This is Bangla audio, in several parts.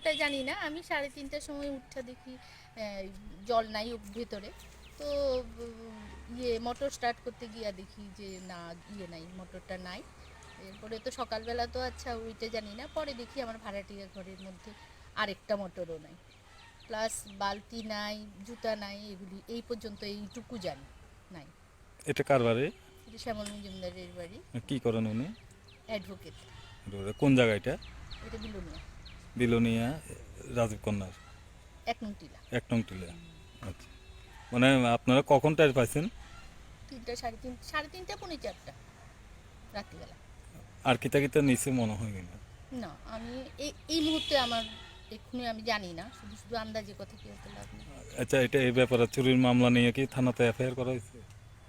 সময়টা জানি না আমি সাড়ে তিনটার সময় উঠা দেখি জল নাই ভেতরে। তো ইয়ে মোটর স্টার্ট করতে গিয়া দেখি যে না ইয়ে নাই মোটরটা নাই। এরপরে তো সকালবেলা তো আচ্ছা ওইটা জানি না পরে দেখি আমার ভাড়াটিয়া ঘরের মধ্যে আরেকটা মোটরও নাই। প্লাস বালতি নাই জুতা নাই এগুলি এই পর্যন্ত এইটুকু জানি নাই। এটা কার বাড়ি? এটা শ্যামল মজুমদারের বাড়ি। কি করেন উনি? অ্যাডভোকেট কোন জায়গা এটা? এটা বিলুনিয়া। বিলোনিয়া রাজীব কন্যার? এক নং টিলা। এক নং টিলা। আচ্ছা। মানে আপনারা কখন টাইম পাইছেন? তিনটা সাড়ে তিন সাড়ে তিনটা পৌনে চারটা রাত্রিবেলা। আর কিতা কিতা নিচে মনে হয় কিনা? না আমি এই এই মুহূর্তে আমার এক্ষুনি আমি জানি না শুধু শুধু আন্দাজে কথা কি হতে আচ্ছা এটা এই ব্যাপারে চুরির মামলা নিয়ে কি থানাতে এফআইআর করা হয়েছে?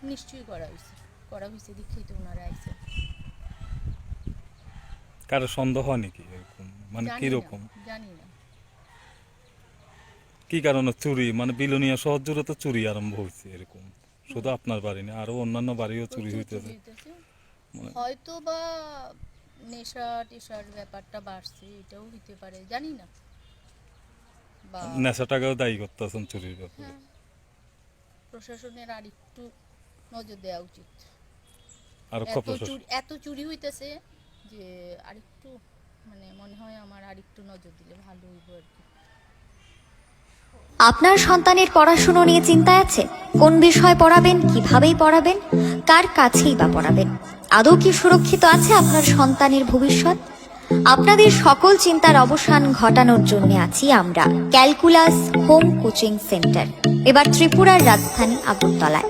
নিশ্চয়ই করা হয়েছে। করা হয়েছে দেখেই তো ওনারা আইসে কারও সন্দেহ হয় নাকি এরকম? মানে কীরকম? জানি না। কি কারণে চুরি? মানে বিলোনিয়া শহর জুড়ে তো চুরি আরম্ভ হয়েছে এরকম। শুধু আপনার বাড়ি না আরও অন্যান্য বাড়িও চুরি হইতেছে। মানে- হয়তো বা নেশা টেশার ব্যাপারটা বাড়ছে এটাও হইতে পারে জানি না। নেশাটাকেও দায়ী করতেছেন চুরির ব্যাপারে। হ্যাঁ, প্রশাসনের আর একটু নজর দেওয়া উচিত। আর এত চুরি এত চুরি হইতেছে যে আরেকটু মানে মনে হয় আমার আরেকটু নজর দিলে ভালো হইব আর কি। আপনার সন্তানের পড়াশুনো নিয়ে চিন্তায় আছে? কোন বিষয় পড়াবেন, কিভাবেই পড়াবেন, কার কাছেই বা পড়াবেন? আদৌ কি সুরক্ষিত আছে আপনার সন্তানের ভবিষ্যৎ? আপনাদের সকল চিন্তার অবসান ঘটানোর জন্য আছি আমরা। Calculus home coaching centre. এবার ত্রিপুরার রাজধানী আগরতলায়।